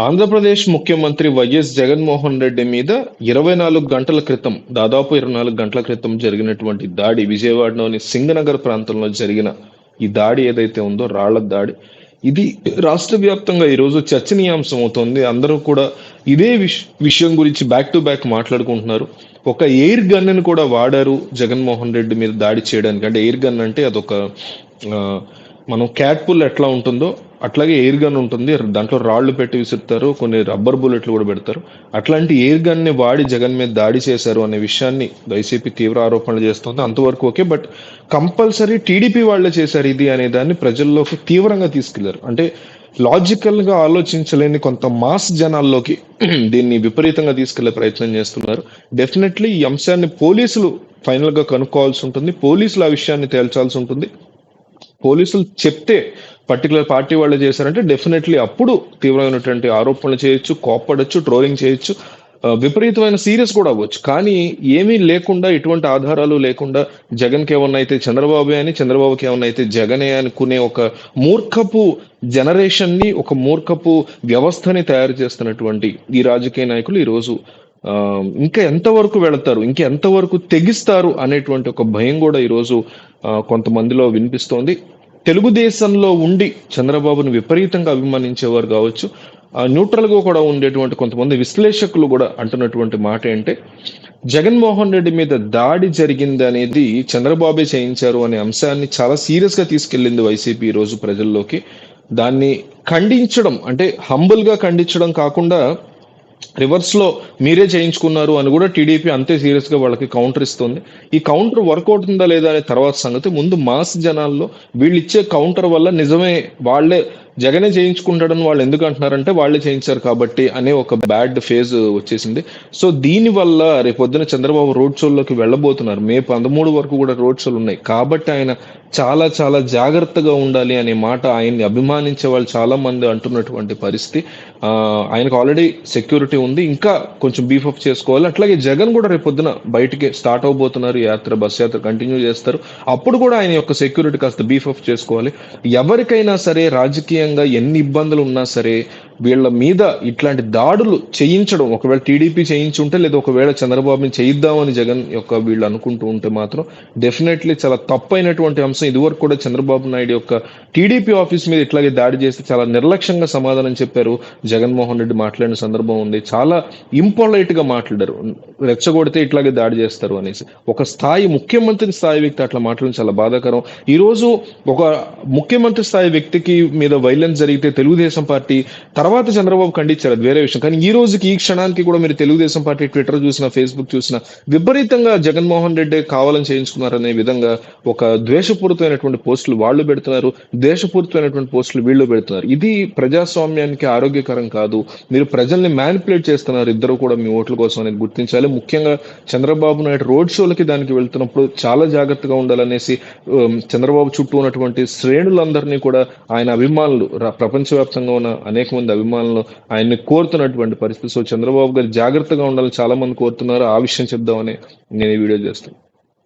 ఆంధ్రప్రదేశ్ ముఖ్యమంత్రి వైఎస్ జగన్మోహన్ రెడ్డి మీద ఇరవై నాలుగు గంటల క్రితం దాదాపు ఇరవై నాలుగు గంటల క్రితం జరిగినటువంటి దాడి విజయవాడలోని సింగనగర్ ప్రాంతంలో జరిగిన ఈ దాడి ఏదైతే ఉందో రాళ్ళ దాడి ఇది రాష్ట్ర వ్యాప్తంగా ఈరోజు చర్చనీయాంశం అవుతోంది. అందరూ కూడా ఇదే విష- విషయం గురించి బ్యాక్ టు బ్యాక్ మాట్లాడుకుంటున్నారు. ఒక ఎయిర్ గన్ కూడా వాడారు జగన్మోహన్ రెడ్డి మీద దాడి చేయడానికి. అంటే ఎయిర్ గన్ అంటే అదొక మనం క్యాట్ పుల్ ఎట్లా ఉంటుందో అట్లాగే ఎయిర్ గన్ ఉంటుంది. దాంట్లో రాళ్ళు పెట్టి విసురుతారు. కొన్ని రబ్బర్ బుల్లెట్లు కూడా పెడతారు. అట్లాంటి ఎయిర్ గన్ని వాడి జగన్ మీద దాడి చేశారు అనే విషయాన్ని వైసీపీ తీవ్ర ఆరోపణలు చేస్తుంది. అంతవరకు ఓకే. బట్ కంపల్సరీ టీడీపీ వాళ్ళే చేశారు ఇది అనే దాన్ని ప్రజల్లోకి తీవ్రంగా తీసుకెళ్ళారు. అంటే లాజికల్గా ఆలోచించలేని కొంత మాస్ జనాల్లోకి దీన్ని విపరీతంగా తీసుకెళ్ళే ప్రయత్నం చేస్తున్నారు. డెఫినెట్లీ ఈ అంశాన్ని పోలీసులు ఫైనల్గా కనుక్కోవాల్సి ఉంటుంది. పోలీసులు ఆ విషయాన్ని తేల్చాల్సి ఉంటుంది. పోలీసులు చెప్తే పర్టికులర్ పార్టీ వాళ్ళు చేశారంటే డెఫినెట్లీ అప్పుడు తీవ్రమైనటువంటి ఆరోపణలు చేయొచ్చు కోప్పడచ్చు ట్రోలింగ్ చేయొచ్చు. విపరీతమైన సీరియస్ కూడా అవ్వచ్చు. కానీ ఏమీ లేకుండా ఎటువంటి ఆధారాలు లేకుండా జగన్కి ఏమన్నా అయితే చంద్రబాబు అని చంద్రబాబుకి ఏమన్నా అయితే జగనే అనుకునే ఒక మూర్ఖపు జనరేషన్ని ఒక మూర్ఖపు వ్యవస్థని తయారు చేస్తున్నటువంటి ఈ రాజకీయ నాయకులు ఈరోజు. ఇంకా ఎంతవరకు వెళతారు ఇంకా ఎంతవరకు తెగిస్తారు అనేటువంటి ఒక భయం కూడా ఈరోజు కొంతమందిలో వినిపిస్తోంది. తెలుగుదేశంలో ఉండి చంద్రబాబును విపరీతంగా అభిమానించేవారు కావచ్చు. ఆ, కూడా ఉండేటువంటి కొంతమంది విశ్లేషకులు కూడా అంటున్నటువంటి మాట ఏంటంటే జగన్మోహన్ రెడ్డి మీద దాడి జరిగింది అనేది చంద్రబాబే చేయించారు అనే అంశాన్ని చాలా సీరియస్గా తీసుకెళ్ళింది వైసీపీ ఈరోజు రోజు ప్రజల్లోకి. దాన్ని ఖండించడం అంటే హంబుల్గా ఖండించడం కాకుండా రివర్స్లో మీరే చేయించుకున్నారు అని కూడా టీడీపీ అంతే సీరియస్గా వాళ్ళకి కౌంటర్ ఇస్తుంది. ఈ కౌంటర్ వర్కౌట్ ఉందా లేదా అనే తర్వాత సంగతి ముందు మాస్ జనాల్లో వీళ్ళు ఇచ్చే కౌంటర్ వల్ల నిజమే వాళ్ళే జగనే చేయించుకుంటాడని వాళ్ళు ఎందుకు అంటున్నారంటే వాళ్ళే చేయించారు కాబట్టి అనే ఒక బ్యాడ్ ఫేజ్ వచ్చేసింది. సో దీని వల్ల రేపొద్దున చంద్రబాబు రోడ్ షోల్లోకి వెళ్ళబోతున్నారు. మే పదమూడు వరకు కూడా రోడ్ షోలు ఉన్నాయి. కాబట్టి ఆయన చాలా చాలా జాగ్రత్తగా ఉండాలి అనే మాట ఆయన్ని అభిమానించే వాళ్ళు చాలా మంది అంటున్నటువంటి పరిస్థితి. ఆయనకు ఆల్రెడీ సెక్యూరిటీ ఉంది. ఇంకా కొంచెం బీఫ్ చేసుకోవాలి. అట్లాగే జగన్ కూడా రేపొద్దున బయటికి స్టార్ట్ అవబోతున్నారు. యాత్ర బస్ యాత్ర కంటిన్యూ చేస్తారు. అప్పుడు కూడా ఆయన యొక్క సెక్యూరిటీ కాస్త బీఫ్ చేసుకోవాలి. ఎవరికైనా సరే రాజకీయంగా ఎన్ని ఇబ్బందులు ఉన్నా సరే వీళ్ళ మీద ఇట్లాంటి దాడులు చేయించడం ఒకవేళ టీడీపీ చేయించుంటే లేదా ఒకవేళ చంద్రబాబుని చేయిద్దామని జగన్ యొక్క వీళ్ళు అనుకుంటూ ఉంటే మాత్రం డెఫినెట్లీ చాలా తప్పైనటువంటి అంశం. ఇదివరకు కూడా చంద్రబాబు నాయుడు యొక్క టీడీపీ ఆఫీస్ మీద ఇట్లాగే దాడి చేస్తే చాలా నిర్లక్ష్యంగా సమాధానం చెప్పారు. జగన్మోహన్ రెడ్డి మాట్లాడిన సందర్భం ఉంది. చాలా ఇంపొలైట్గా మాట్లాడారు. రెచ్చగొడితే ఇట్లాగే దాడి చేస్తారు అనేసి. ఒక స్థాయి ముఖ్యమంత్రి స్థాయి వ్యక్తి అట్లా మాట్లాడడం చాలా బాధాకరం. ఈ రోజు ఒక ముఖ్యమంత్రి స్థాయి వ్యక్తికి మీద వైలెన్స్ జరిగితే తెలుగుదేశం పార్టీ తర్వాత తర్వాత చంద్రబాబు ఖండించారు అది వేరే విషయం. కానీ ఈ రోజుకి ఈ క్షణానికి కూడా మీరు తెలుగుదేశం పార్టీ ట్విట్టర్ చూసిన ఫేస్బుక్ చూసిన విపరీతంగా జగన్మోహన్ రెడ్డి కావాలని చేయించుకున్నారనే విధంగా ఒక ద్వేషపూరితమైనటువంటి పోస్టులు వాళ్ళు పెడుతున్నారు ద్వేషపూరితమైనటువంటి పోస్టులు వీళ్ళు పెడుతున్నారు. ఇది ప్రజాస్వామ్యానికి ఆరోగ్యకరం కాదు. మీరు ప్రజల్ని మ్యానిపులేట్ చేస్తున్నారు ఇద్దరు కూడా మీ ఓట్ల కోసం అనేది గుర్తించాలి. ముఖ్యంగా చంద్రబాబు నాయుడు రోడ్ షోలకి దానికి వెళ్తున్నప్పుడు చాలా జాగ్రత్తగా ఉండాలనేసి చంద్రబాబు చుట్టూ ఉన్నటువంటి శ్రేణులందరినీ కూడా ఆయన అభిమానులు ప్రపంచవ్యాప్తంగా ఉన్న అనేక మంది అభిమానులు ఆయన్ని కోరుతున్నటువంటి పరిస్థితి. సో చంద్రబాబు గారు జాగ్రత్తగా ఉండాలని చాలా మంది కోరుతున్నారు. ఆ విషయం చెప్దామని నేను ఈ వీడియో చేస్తాను